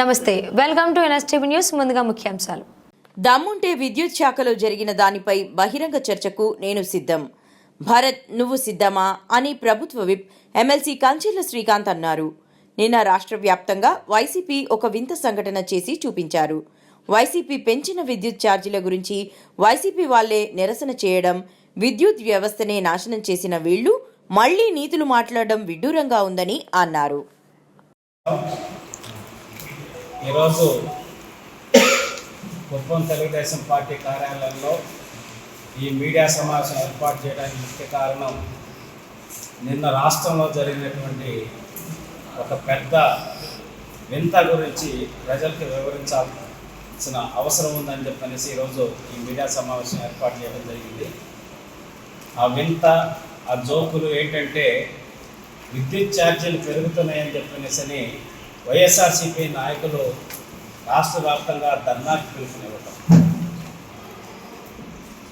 నమస్తే. Welcome to NSTV news ముందుగా ముఖ్యాంశాలు. దమ్ముంటే విద్యుత్ శాఖలో జరిగిన దానిపై బహిరంగ చర్చకు నేను సిద్ధం. భరత్ నువ్వు సిద్ధమా అని ప్రభుత్వ విప్ ఎమ్మెల్సీ కంచెల శ్రీకాంత్ అన్నారు. నిన్న రాష్ట్ర వ్యాప్తంగా వైసీపీ ఒక వింత సంఘటన చేసి చూపించారు. వైసీపీ పెంచిన విద్యుత్ ఛార్జీల గురించి వైసీపీ వాళ్ళే నిరసన చేయడం విద్యుత్ వ్యవస్థనే నాశనం చేసిన వీళ్ళు మళ్ళీ నీతులు మాట్లాడడం విడ్డూరంగా ఉందని అన్నారు. ఈరోజు కుప్పం తెలుగుదేశం పార్టీ కార్యాలయంలో ఈ మీడియా సమావేశం ఏర్పాటు చేయడానికి ముఖ్య కారణం నిన్న రాష్ట్రంలో జరిగినటువంటి ఒక పెద్ద వింత గురించి ప్రజలకు వివరించాల్సిన అవసరం ఉందని చెప్పనేసి ఈరోజు ఈ మీడియా సమావేశం ఏర్పాటు చేయడం జరిగింది. ఆ వింత ఆ జోకులు ఏంటంటే విద్యుత్ ఛార్జీలు పెరుగుతున్నాయని చెప్పనేసి అని వైఎస్ఆర్సీపీ నాయకులు రాష్ట్ర వ్యాప్తంగా ధర్నాకి పిలుపునివ్వటం.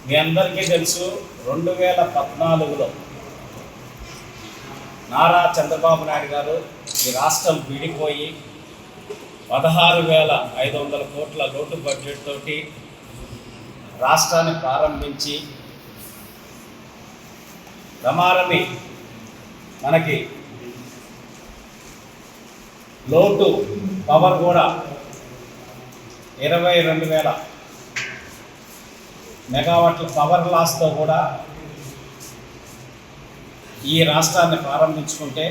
మీ అందరికీ తెలుసు రెండు వేల పద్నాలుగులో నారా చంద్రబాబు నాయుడు గారు ఈ రాష్ట్రం విడిపోయి పదహారు వేల ఐదు వందల కోట్ల లోటు బడ్జెట్ తోటి రాష్ట్రాన్ని ప్రారంభించి ప్రమారని మనకి లోటు పవర్ కూడా ఇరవై రెండు వేల మెగావాట్ల పవర్ లాస్తో కూడా ఈ రాష్ట్రాన్ని ప్రారంభించుకుంటే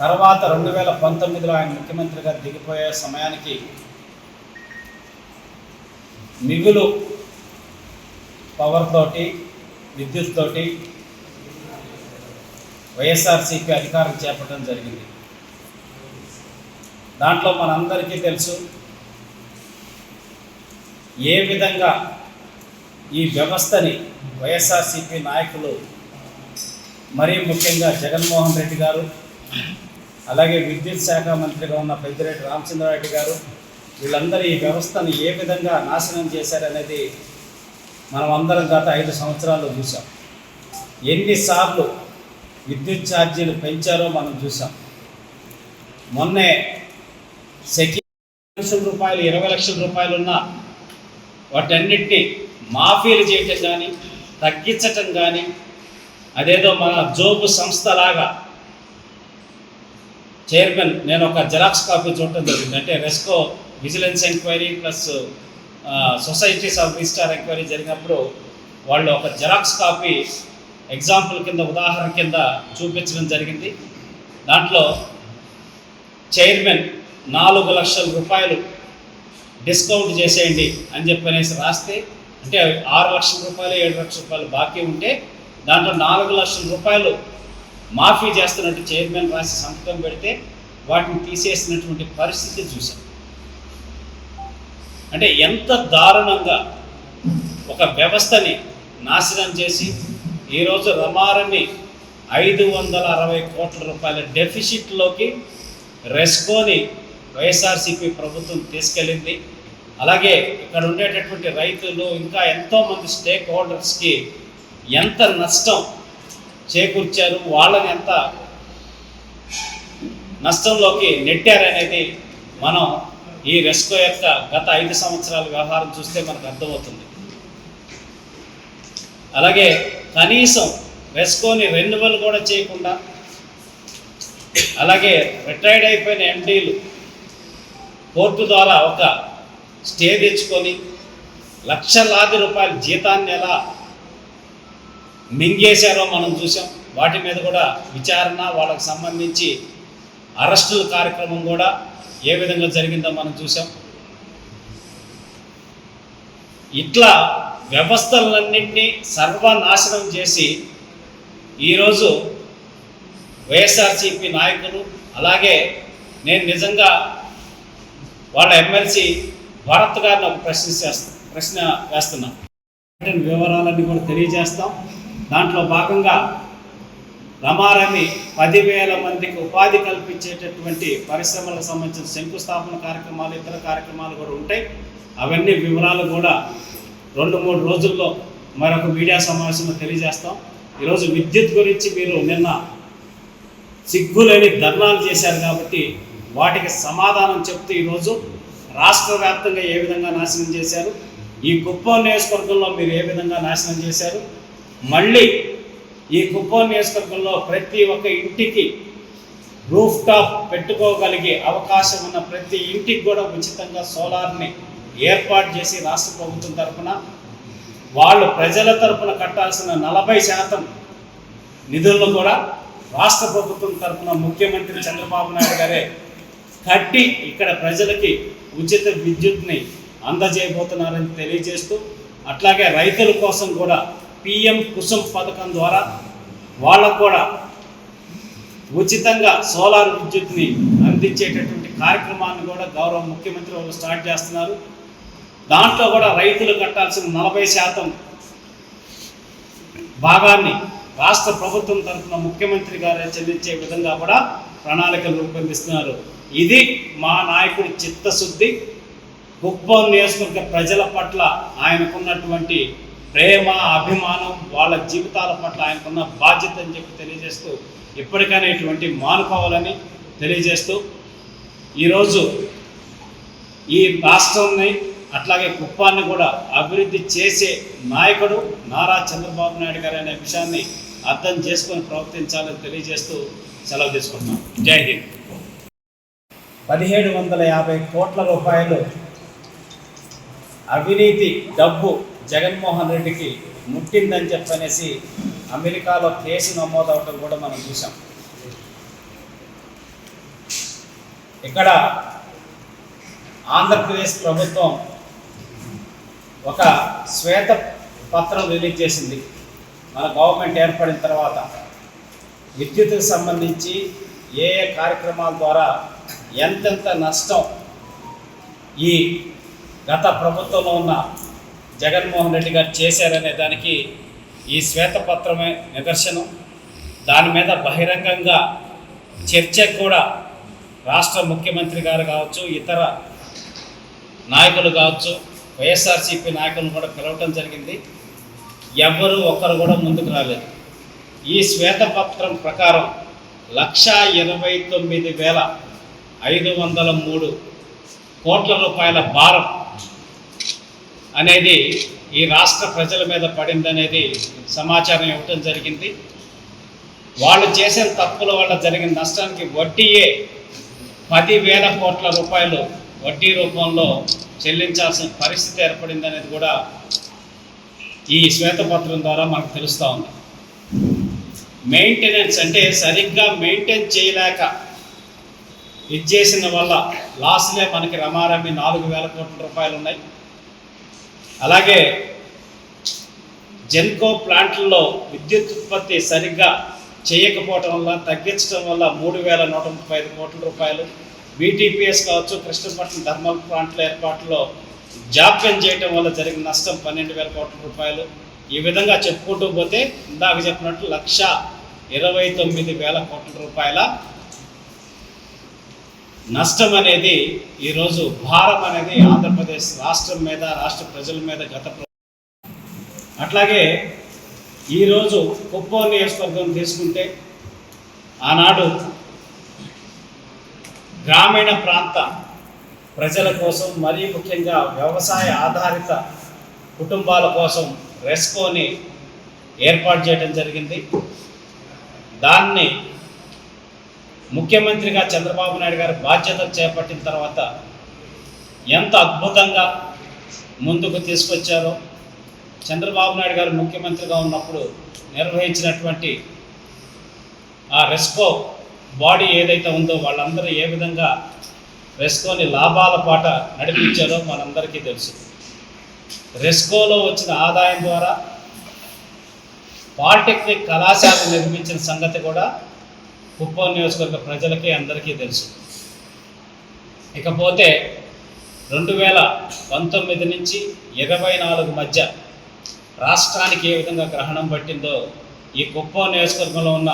తర్వాత రెండు వేల పంతొమ్మిదిలో ఆయన ముఖ్యమంత్రిగా దిగిపోయే సమయానికి మిగులు పవర్ తోటి విద్యుత్ తోటి వైఎస్ఆర్సీపీ అధికారం చేపట్టడం జరిగింది. దాంట్లో మనందరికీ తెలుసు ఏ విధంగా ఈ వ్యవస్థని వైఎస్ఆర్సీపీ నాయకులు మరీ ముఖ్యంగా జగన్మోహన్ రెడ్డి గారు అలాగే విద్యుత్ శాఖ మంత్రిగా ఉన్న పెద్దిరెడ్డి రామచంద్రారెడ్డి గారు వీళ్ళందరూ ఈ వ్యవస్థను ఏ విధంగా నాశనం చేశారనేది మనం అందరం గత ఐదు సంవత్సరాలు చూసాం ఎన్నిసార్లు విద్యుత్ ఛార్జీలు పెంచారో మనం చూసాం మొన్నే సెక్యూరి లక్షల రూపాయలు ఇరవై లక్షల రూపాయలు ఉన్న వాటన్నిటిని మాఫీలు చేయటం కానీ తగ్గించటం కానీ అదేదో మన జోబు సంస్థలాగా చైర్మన్ నేను ఒక జెరాక్స్ కాపీ చూడటం జరిగింది. అంటే RESCO vigilance enquiry plus societies of registrar enquiry జరిగినప్పుడు వాళ్ళు ఒక జెరాక్స్ కాపీ ఎగ్జాంపుల్ కింద ఉదాహరణ కింద చూపించడం జరిగింది. దాంట్లో చైర్మన్ నాలుగు లక్షల రూపాయలు డిస్కౌంట్ చేసేయండి అని చెప్పనేసి రాస్తే అంటే ఆరు లక్షల రూపాయలు ఏడు లక్షల రూపాయలు బాకీ ఉంటే దాంట్లో నాలుగు లక్షల రూపాయలు మాఫీ చేస్తున్నట్టు చైర్మన్ రాసి సంతకం పెడితే వాటిని తీసేసినటువంటి పరిస్థితి చూసాం అంటే ఎంత దారుణంగా ఒక వ్యవస్థని నాశనం చేసి ఈరోజు రమారని ఐదు వందల అరవై కోట్ల రూపాయల డెఫిసిట్లోకి రెస్కోని వైఎస్ఆర్సీపీ ప్రభుత్వం తీసుకెళ్ళింది. అలాగే ఇక్కడ ఉండేటటువంటి రైతులు ఇంకా ఎంతోమంది స్టేక్ హోల్డర్స్కి ఎంత నష్టం చేకూర్చారు వాళ్ళని ఎంత నష్టంలోకి నెట్టారనేది మనం ఈ రెస్కో యొక్క గత ఐదు సంవత్సరాల వ్యవహారం చూస్తే మనకు అర్థమవుతుంది. అలాగే కనీసం రెస్కోని రెన్యువల్ కూడా చేయకుండా అలాగే రిటైర్డ్ అయిపోయిన ఎండీలు కోర్టు ద్వారా ఒక స్టే తెచ్చుకొని లక్షలాది రూపాయల జీతాన్ని ఎలా మింగేశారో మనం చూసాం. వాటి మీద కూడా విచారణ వాళ్ళకు సంబంధించి అరెస్టుల కార్యక్రమం కూడా ఏ విధంగా జరిగిందో మనం చూసాం. ఇట్లా వ్యవస్థలన్నింటినీ సర్వనాశనం చేసి ఈరోజు వైఎస్ఆర్సీపీ నాయకులు అలాగే నేను నిజంగా వాళ్ళ ఎమ్మెల్సీ భరత్ గారిని ఒక ప్రశ్న చేస్తా ప్రశ్న వేస్తున్నాం. వివరాలన్నీ కూడా తెలియజేస్తాం. దాంట్లో భాగంగా రమారమి పదివేల మందికి ఉపాధి కల్పించేటటువంటి పరిశ్రమలకు సంబంధించిన శంకుస్థాపన కార్యక్రమాలు ఇతర కార్యక్రమాలు కూడా ఉంటాయి. అవన్నీ వివరాలు కూడా రెండు మూడు రోజుల్లో మరొక మీడియా సమావేశంలో తెలియజేస్తాం. ఈరోజు విద్యుత్ గురించి మీరు నిన్న సిగ్గులేని ధర్నాలు చేశారు కాబట్టి వాటికి సమాధానం చెప్తూ ఈరోజు రాష్ట్ర వ్యాప్తంగా ఏ విధంగా నాశనం చేశారు? ఈ కుప్పం నియోజకవర్గంలో మీరు ఏ విధంగా నాశనం చేశారు? మళ్ళీ ఈ కుప్పం నియోజకవర్గంలో ప్రతి ఒక్క ఇంటికి రూఫ్ టాప్ పెట్టుకోగలిగే అవకాశం ఉన్న ప్రతి ఇంటికి కూడా ఉచితంగా సోలార్ని ఏర్పాటు చేసి రాష్ట్ర ప్రభుత్వం తరఫున వాళ్ళు ప్రజల తరఫున కట్టాల్సిన నలభై శాతం నిధులను కూడా రాష్ట్ర ప్రభుత్వం తరఫున ముఖ్యమంత్రి చంద్రబాబు నాయుడు గారే కట్టి ఇక్కడ ప్రజలకి ఉచిత విద్యుత్ని అందజేయబోతున్నారని తెలియజేస్తూ అట్లాగే రైతుల కోసం కూడా పిఎం కుసుమ్ పథకం ద్వారా వాళ్ళకు కూడా ఉచితంగా సోలార్ విద్యుత్ని అందించేటటువంటి కార్యక్రమాన్ని కూడా గౌరవ ముఖ్యమంత్రి వాళ్ళు స్టార్ట్ చేస్తున్నారు. దాంట్లో కూడా రైతులు కట్టాల్సిన నలభై శాతం భాగాన్ని రాష్ట్ర ప్రభుత్వం తరఫున ముఖ్యమంత్రి గారే చెల్లించే విధంగా కూడా ప్రణాళికలు రూపొందిస్తున్నారు. ఇది మా నాయకుడి చిత్తశుద్ధి. కుప్పం నియోజకవర్గ ప్రజల పట్ల ఆయనకున్నటువంటి ప్రేమ అభిమానం వాళ్ళ జీవితాల పట్ల ఆయనకున్న బాధ్యత అని చెప్పి తెలియజేస్తూ ఇప్పటికైనా ఇటువంటి మానుకోవాలని తెలియజేస్తూ ఈరోజు ఈ రాష్ట్రాన్ని అట్లాగే కుప్పాన్ని కూడా అభివృద్ధి చేసే నాయకుడు నారా చంద్రబాబు నాయుడు గారు అనే విషయాన్ని అర్థం చేసుకొని ప్రవర్తించాలని తెలియజేస్తూ సెలవు తీసుకుంటున్నాం. జై హింద్. పదిహేడు వందల యాభై కోట్ల రూపాయలు అవినీతి డబ్బు జగన్మోహన్ రెడ్డికి ముట్టిందని చెప్పనేసి అమెరికాలో కేసు నమోదవటం కూడా మనం చూసాం ఇక్కడ ఆంధ్రప్రదేశ్ ప్రభుత్వం ఒక శ్వేత పత్రం రిలీజ్ చేసింది. మన గవర్నమెంట్ ఏర్పడిన తర్వాత. విద్యుత్కు సంబంధించి ఏ ఏ కార్యక్రమాల ద్వారా ఎంతెంత నష్టం ఈ గత ప్రభుత్వంలో ఉన్న జగన్మోహన్ రెడ్డి గారు చేశారనే దానికి ఈ శ్వేతపత్రమే నిదర్శనం. దాని మీద బహిరంగంగా చర్చ కూడా రాష్ట్ర ముఖ్యమంత్రి గారు కావచ్చు ఇతర నాయకులు కావచ్చు వైఎస్ఆర్సీపీ నాయకులను కూడా పిలవటం జరిగింది. ఎవ్వరూ ఒక్కరు కూడా ముందుకు రాలేదు. ఈ శ్వేతపత్రం ప్రకారం లక్షా ఇరవై తొమ్మిది వేల ఐదు వందల మూడు కోట్ల రూపాయల భారం అనేది ఈ రాష్ట్ర ప్రజల మీద పడిందనేది సమాచారం ఇవ్వటం జరిగింది. వాళ్ళు చేసిన తప్పుల వల్ల జరిగిన నష్టానికి వడ్డీయే పదివేల కోట్ల రూపాయలు వడ్డీ రూపంలో చెల్లించాల్సిన పరిస్థితి ఏర్పడింది అనేది కూడా ఈ శ్వేతపత్రం ద్వారా మనకు తెలుస్తూ ఉంది. మెయింటెనెన్స్ అంటే సరిగ్గా మెయింటైన్ చేయలేక ఇది చేసిన వల్ల లాస్ట్లే మనకి రమారమి నాలుగు వేల కోట్ల రూపాయలు ఉన్నాయి. అలాగే జెన్కో ప్లాంట్లలో విద్యుత్ ఉత్పత్తి సరిగ్గా చేయకపోవటం వల్ల తగ్గించడం వల్ల మూడు వేల నూట ముప్పై ఐదు కోట్ల రూపాయలు. బీటీపీఎస్ కావచ్చు కృష్ణపట్నం థర్మల్ ప్లాంట్ల ఏర్పాటులో జాప్యం చేయటం వల్ల జరిగిన నష్టం పన్నెండు వేల కోట్ల రూపాయలు. ఈ విధంగా చెప్పుకుంటూ పోతే ఇందాక చెప్పినట్టు లక్ష ఇరవై తొమ్మిది వేల కోట్ల రూపాయల నష్టం అనేది ఈరోజు భారం అనేది ఆంధ్రప్రదేశ్ రాష్ట్రం మీద రాష్ట్ర ప్రజల మీద గత అట్లాగే ఈరోజు కుప్పం నియోజకవర్గం తీసుకుంటే ఆనాడు గ్రామీణ ప్రాంత ప్రజల కోసం మరీ ముఖ్యంగా వ్యవసాయ ఆధారిత కుటుంబాల కోసం రెస్కోని ఏర్పాటు చేయడం జరిగింది. దాన్ని ముఖ్యమంత్రిగా చంద్రబాబు నాయుడు గారు బాధ్యత చేపట్టిన తర్వాత ఎంత అద్భుతంగా ముందుకు తీసుకొచ్చారో చంద్రబాబు నాయుడు గారు ముఖ్యమంత్రిగా ఉన్నప్పుడు నిర్వహించినటువంటి ఆ రెస్కో బాడీ ఏదైతే ఉందో వాళ్ళందరూ ఏ విధంగా రెస్కోని లాభాల పాట నడిపించారో మనందరికీ తెలుసు. రెస్కోలో వచ్చిన ఆదాయం ద్వారా పాలిటెక్నిక్ కళాశాల నిర్మించిన సంగతి కూడా కుప్పం నియోజకవర్గ ప్రజలకి అందరికీ తెలుసు. ఇకపోతే రెండు వేల పంతొమ్మిది నుంచి ఇరవై నాలుగు మధ్య రాష్ట్రానికి ఏ విధంగా గ్రహణం పట్టిందో ఈ కుప్పం నియోజకవర్గంలో ఉన్న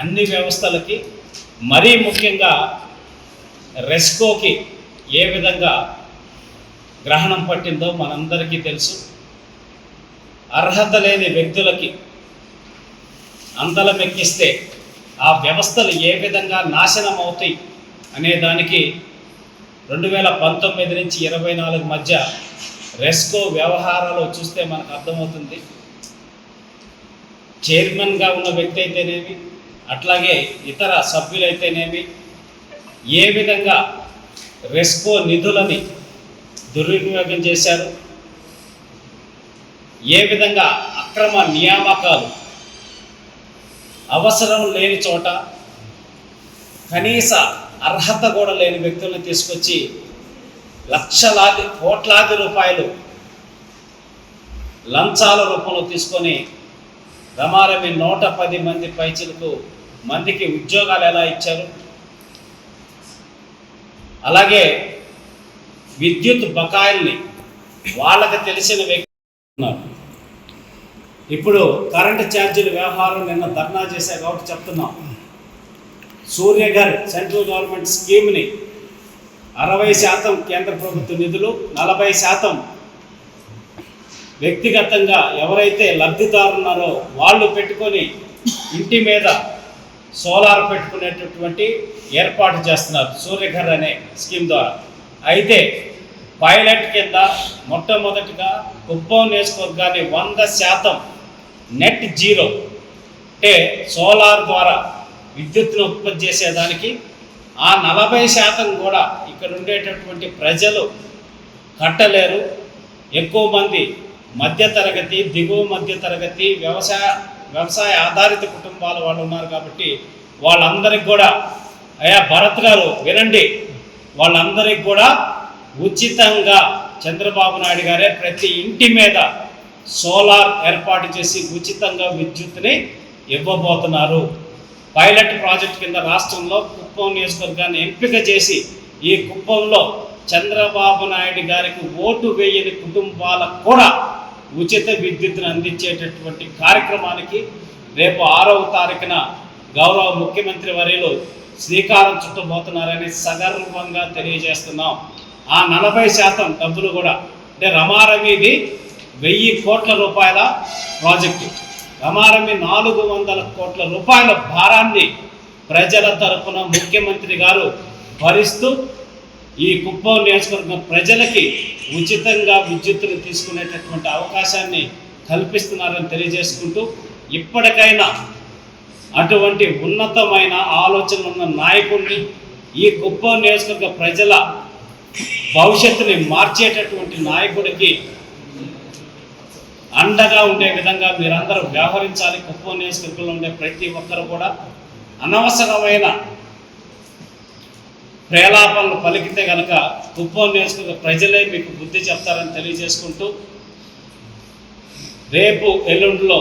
అన్ని వ్యవస్థలకి మరీ ముఖ్యంగా రెస్కోకి ఏ విధంగా గ్రహణం పట్టిందో మనందరికీ తెలుసు. అర్హత లేని వ్యక్తులకి అందలం ఎక్కిస్తే ఆ వ్యవస్థలు ఏ విధంగా నాశనం అవుతాయి అనే దానికి రెండు వేల పంతొమ్మిది నుంచి ఇరవై నాలుగు మధ్య రెస్కో వ్యవహారాలు చూస్తే మనకు అర్థమవుతుంది. చైర్మన్గా ఉన్న వ్యక్తి అయితేనేమి అట్లాగే ఇతర సభ్యులైతేనేమి ఏ విధంగా రెస్కో నిధులని దుర్వినియోగం చేశారు ఏ విధంగా అక్రమ నియామకాలు అవసరం లేని చోట కనీస అర్హత కూడా లేని వ్యక్తులను తీసుకొచ్చి లక్షలాది కోట్లాది రూపాయలు లంచాల రూపంలో తీసుకొని రమారమి నూట పది మంది పైచులకు మందికి ఉద్యోగాలు ఎలా ఇచ్చారు? అలాగే విద్యుత్ బకాయిల్ని వాళ్ళకి తెలిసిన వ్యక్తి ఉన్నారు. ఇప్పుడు కరెంటు ఛార్జీల వ్యవహారం నిన్న ధర్నా చేశా కాబట్టి చెప్తున్నాం. సూర్యఘర్ సెంట్రల్ గవర్నమెంట్ స్కీమ్ని అరవై శాతం కేంద్ర ప్రభుత్వ నిధులు నలభై శాతం వ్యక్తిగతంగా ఎవరైతే లబ్ధిదారు ఉన్నారో వాళ్ళు పెట్టుకొని ఇంటి మీద సోలార్ పెట్టుకునేటటువంటి ఏర్పాటు చేస్తున్నారు సూర్యఘర్ అనే స్కీమ్ ద్వారా. అయితే పైలట్ కింద మొట్టమొదటిగా కుప్పం నియోజకవర్గాన్ని వంద శాతం నెట్ జీరో అంటే సోలార్ ద్వారా విద్యుత్తును ఉత్పత్తి చేసేదానికి ఆ నలభై శాతం కూడా ఇక్కడ ఉండేటటువంటి ప్రజలు కట్టలేరు. ఎక్కువ మంది మధ్యతరగతి దిగువ మధ్యతరగతి వ్యవసాయ వ్యవసాయ ఆధారిత కుటుంబాల వాళ్ళు ఉన్నారు కాబట్టి వాళ్ళందరికీ కూడా అయ్యా భరత్ గారు వినండి. వాళ్ళందరికీ కూడా ఉచితంగా చంద్రబాబు నాయుడు గారే ప్రతి ఇంటి మీద సోలార్ ఏర్పాటు చేసి ఉచితంగా విద్యుత్తుని ఇవ్వబోతున్నారు. పైలట్ ప్రాజెక్ట్ కింద రాష్ట్రంలో కుప్పం నియోజకవర్గాన్ని ఎంపిక చేసి ఈ కుప్పంలో చంద్రబాబు నాయుడు గారికి ఓటు వేయని కుటుంబాలకు కూడా ఉచిత విద్యుత్ను అందించేటటువంటి కార్యక్రమానికి రేపు ఆరవ తారీఖున గౌరవ ముఖ్యమంత్రి వర్యులు శ్రీకారం చుట్టబోతున్నారని సగర్వంగా తెలియజేస్తున్నాం. ఆ నలభై శాతం డబ్బులు కూడా అంటే రమారమిది వెయ్యి కోట్ల రూపాయల ప్రాజెక్టు. రమారమి నాలుగు వందల కోట్ల రూపాయల భారాన్ని ప్రజల తరపున ముఖ్యమంత్రి గారు భరిస్తూ ఈ కుప్పం నియోజకవర్గం ప్రజలకి ఉచితంగా విద్యుత్తును తీసుకునేటటువంటి అవకాశాన్ని కల్పిస్తున్నారని తెలియజేసుకుంటూ ఇప్పటికైనా అటువంటి ఉన్నతమైన ఆలోచనలు ఉన్న నాయకుడిని ఈ కుప్పం నియోజకవర్గ ప్రజల భవిష్యత్తుని మార్చేటటువంటి నాయకుడికి అండగా ఉండే విధంగా మీరందరూ వ్యవహరించాలి. కుప్పం నియోజకవర్గంలో ఉండే ప్రతి ఒక్కరు కూడా అనవసరమైన ప్రేలాపనలు పలికితే కనుక కుప్పం నియోజకవర్గ ప్రజలే మీకు బుద్ధి చెప్తారని తెలియజేసుకుంటూ రేపు ఎల్లుండిలో